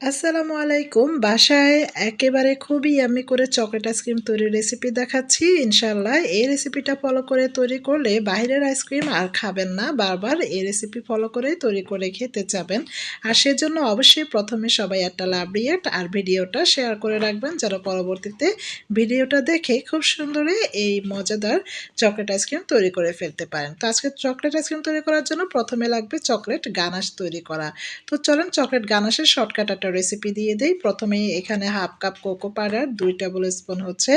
আসসালামু আলাইকুম। বাসায় একেবারে খুবই আমি করে চকলেট আইসক্রিম তৈরির রেসিপি দেখাচ্ছি। ইনশাল্লাহ এই রেসিপিটা ফলো করে তৈরি করলে বাইরের আইসক্রিম আর খাবেন না। বারবার এই রেসিপি ফলো করে তৈরি করে খেতে চাবেন। আর সেজন্য অবশ্যই প্রথমে সবাই একটা লাভ রিয়েট আর ভিডিওটা শেয়ার করে রাখবেন যারা পরবর্তীতে ভিডিওটা দেখে খুব সুন্দরে এই মজাদার চকলেট আইসক্রিম তৈরি করে ফেলতে পারেন। তো আজকে চকলেট আইসক্রিম তৈরি করার জন্য প্রথমে লাগবে চকলেট গানাশ তৈরি করা। তো চলেন চকলেট গানাশের শর্টকাট একটা রেসিপি দিয়ে দিই। প্রথমে এখানে হাফ কাপ কোকো পাউডার দুই টেবিল স্পুন হচ্ছে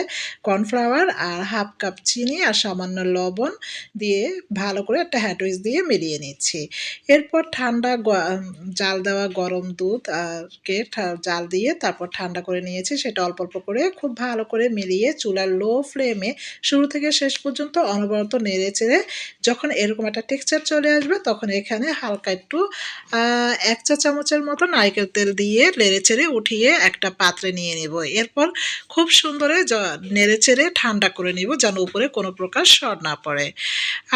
কর্নফ্লাওয়ার আর হাফ কাপ চিনি আর সামান্য লবণ দিয়ে ভালো করে একটা হ্যান্ডউইচ দিয়ে মিলিয়ে নিচ্ছি। এরপর ঠান্ডা জাল দেওয়া গরম দুধ কে জাল দিয়ে তারপর ঠান্ডা করে নিয়েছি। সেটা অল্প অল্প করে খুব ভালো করে মিলিয়ে চুলার লো ফ্লেমে শুরু থেকে শেষ পর্যন্ত অনবরত নেড়ে চেড়ে যখন এরকম একটা টেক্সচার চলে আসবে তখন এখানে হালকা একটু এক চা চামচের মতো নারকেল তেল দিয়ে নেড়ে চেড়ে উঠিয়ে একটা পাত্রে নিয়ে নেব। এরপর খুব সুন্দরে নেড়ে চেড়ে ঠান্ডা করে নিব যেন উপরে কোনো প্রকার সর না পড়ে।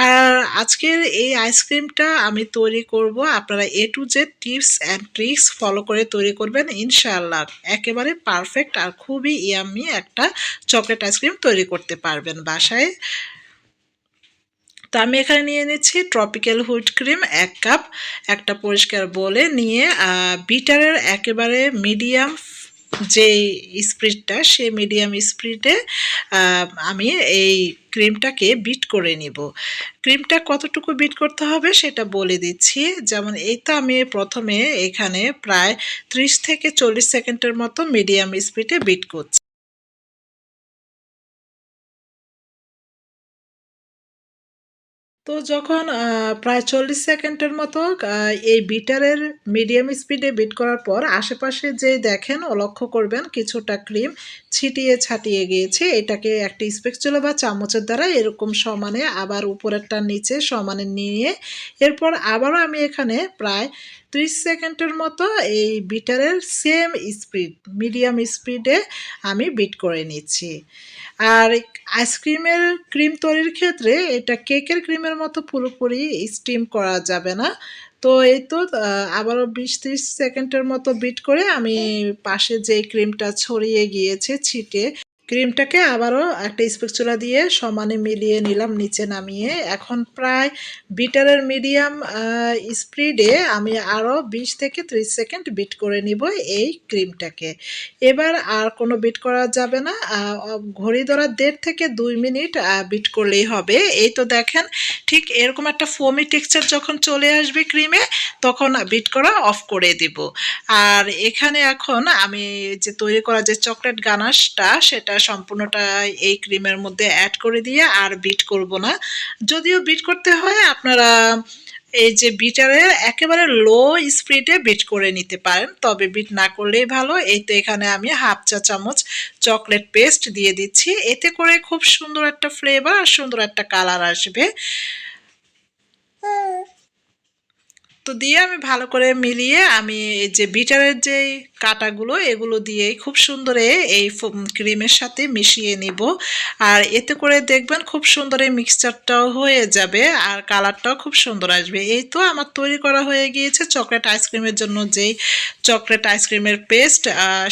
আর আজকের এই আইসক্রিমটা আমি তৈরি করব। আপনারা A to Z tips and tricks follow করে তৈরি করবেন, ইনশাআল্লাহ। একেবারে পারফেক্ট আর খুবই ইয়ামি একটা চকলেট আইসক্রিম তৈরি করতে পারবেন বাসায়। তো আমি এখানে নিয়ে নিচ্ছি ট্রপিক্যাল হুইট ক্রিম এক কাপ, একটা পরিষ্কার বলে নিয়ে বিটারের একেবারে মিডিয়াম যে স্প্রিটটা সে মিডিয়াম স্প্রিটে আমি এই ক্রিমটাকে বিট করে নিব। ক্রিমটা কতটুকু বিট করতে হবে সেটা বলে দিচ্ছি। যেমন এই তো আমি প্রথমে এখানে প্রায় 30 থেকে চল্লিশ সেকেন্ডের মতো মিডিয়াম স্পিডে বিট করছি। তো যখন প্রায় চল্লিশ সেকেন্ডের মতো এই বিটারের মিডিয়াম স্পিডে বিট করার পর আশেপাশে যে দেখেন, ও লক্ষ্য করবেন কিছুটা ক্রিম ছিটিয়ে ছাটিয়ে গিয়েছে। এটাকে একটি স্পেকচুলো বা চামচের দ্বারা এরকম সমানে আবার উপরেরটা নিচে সমানে নিয়ে, এরপর আবারও আমি এখানে প্রায় ত্রিশ সেকেন্ডের মতো এই বিটারের সেম স্পিড মিডিয়াম স্পিডে আমি বিট করে নিচ্ছি। আর আইসক্রিমের ক্রিম তৈরির ক্ষেত্রে এটা কেকের ক্রিমের মতো পুরোপুরি স্টিম করা যাবে না। তো এই তো আবারও বিশ ত্রিশ সেকেন্ডের মতো বিট করে আমি পাশে যে ক্রিমটা ছড়িয়ে গিয়েছে ছিটে ক্রিমটাকে আবারও একটা স্পেকচুলা দিয়ে সমানে মিলিয়ে নিলাম, নিচে নামিয়ে। এখন প্রায় বিটারের মিডিয়াম স্পিডে আমি আরও বিশ থেকে ত্রিশ সেকেন্ড বিট করে নিব এই ক্রিমটাকে। এবার আর কোনো বিট করা যাবে না ঘড়ি ধরা দেড় থেকে দুই মিনিট বিট করলেই হবে। এই তো দেখেন, ঠিক এরকম একটা ফোমি টেক্সচার যখন চলে আসবে ক্রিমে, তখন বিট করা অফ করে দিব। আর এখানে এখন আমি যে তৈরি করা যে চকলেট গানাশটা, সেটা সম্পূর্ণটা এই ক্রিমের মধ্যে অ্যাড করে দিয়ে আর বিট করব না। যদিও বিট করতে হয়, আপনারা এই যে বিটারে একেবারে লো স্পিডে বিট করে নিতে পারেন। তবে বিট না করলেই ভালো। এই তো এখানে আমি হাফ চা চামচ চকলেট পেস্ট দিয়ে দিচ্ছি। এতে করে খুব সুন্দর একটা ফ্লেভার আর সুন্দর একটা কালার আসবে তো দিয়ে আমি ভালো করে মিলিয়ে আমি এই যে বিটারের যে কাটাগুলো, এগুলো দিয়েই খুব সুন্দরে এই ক্রিমের সাথে মিশিয়ে নিব। আর এতে করে দেখবেন খুব সুন্দর এই মিক্সচারটাও হয়ে যাবে আর কালারটাও খুব সুন্দর আসবে। এই তো আমার তৈরি করা হয়ে গিয়েছে চকলেট আইসক্রিমের জন্য যেই চকলেট আইসক্রিমের পেস্ট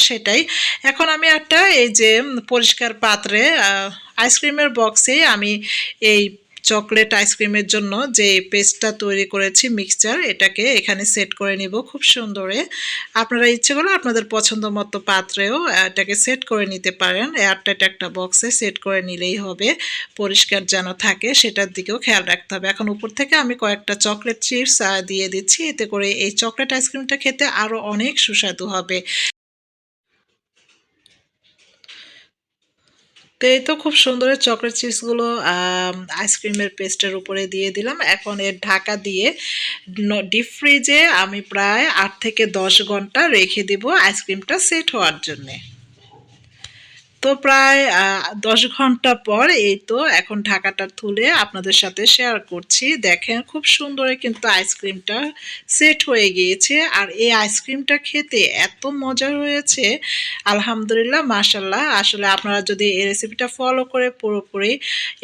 সেটাই। এখন আমি একটা এই যে পরিষ্কার পাত্রে আইসক্রিমের বক্সে আমি এই চকলেট আইসক্রিমের জন্য যে পেস্টটা তৈরি করেছি মিক্সচার, এটাকে এখানে সেট করে নিব খুব সুন্দরে। আপনারা ইচ্ছে করলে আপনাদের পছন্দ মতো পাত্রেও এটাকে সেট করে নিতে পারেন। এয়ারটাইট একটা বক্সে সেট করে নিলেই হবে, পরিষ্কার যেন থাকে সেটার দিকেও খেয়াল রাখতে হবে। এখন উপর থেকে আমি কয়েকটা চকলেট চিপস দিয়ে দিচ্ছি, এতে করে এই চকলেট আইসক্রিমটা খেতে আরও অনেক সুস্বাদু হবে। তো এই তো খুব সুন্দর চকলেট চিপসগুলো আইসক্রিমের পেস্টের উপরে দিয়ে দিলাম। এখন এর ঢাকা দিয়ে ডিপ ফ্রিজে আমি প্রায় আট থেকে দশ ঘণ্টা রেখে দেব আইসক্রিমটা সেট হওয়ার জন্যে। তো প্রায় দশ ঘণ্টা পর এই তো এখন ঢাকাটা তুলে আপনাদের সাথে শেয়ার করছি। দেখেন খুব সুন্দর কিন্তু আইসক্রিমটা সেট হয়ে গিয়েছে। আর এই আইসক্রিমটা খেতে এত মজা হয়েছে। আলহামদুলিল্লাহ মাসাল্লাহ আসলে আপনারা যদি এই রেসিপিটা ফলো করে পুরোপুরি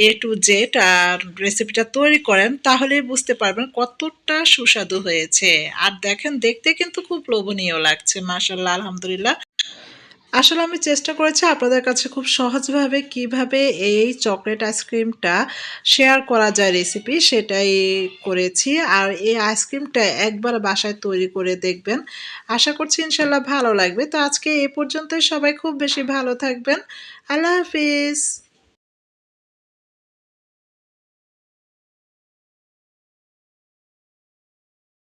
এ টু জেড আর রেসিপিটা তৈরি করেন, তাহলেই বুঝতে পারবেন কতটা সুস্বাদু হয়েছে। আর দেখেন, দেখতে কিন্তু খুব লোভনীয় লাগছে মাসাল্লাহ আলহামদুলিল্লাহ। আসলে আমি চেষ্টা করেছি আপনাদের কাছে খুব সহজভাবে কীভাবে এই চকলেট আইসক্রিমটা শেয়ার করা যায় রেসিপি সেটাই করেছি। আর এই আইসক্রিমটা একবার বাসায় তৈরি করে দেখবেন। আশা করছি ইনশাল্লাহ ভালো লাগবে। তো আজকে এ পর্যন্তই। সবাই খুব বেশি ভালো থাকবেন। আল্লাহ হাফিজ।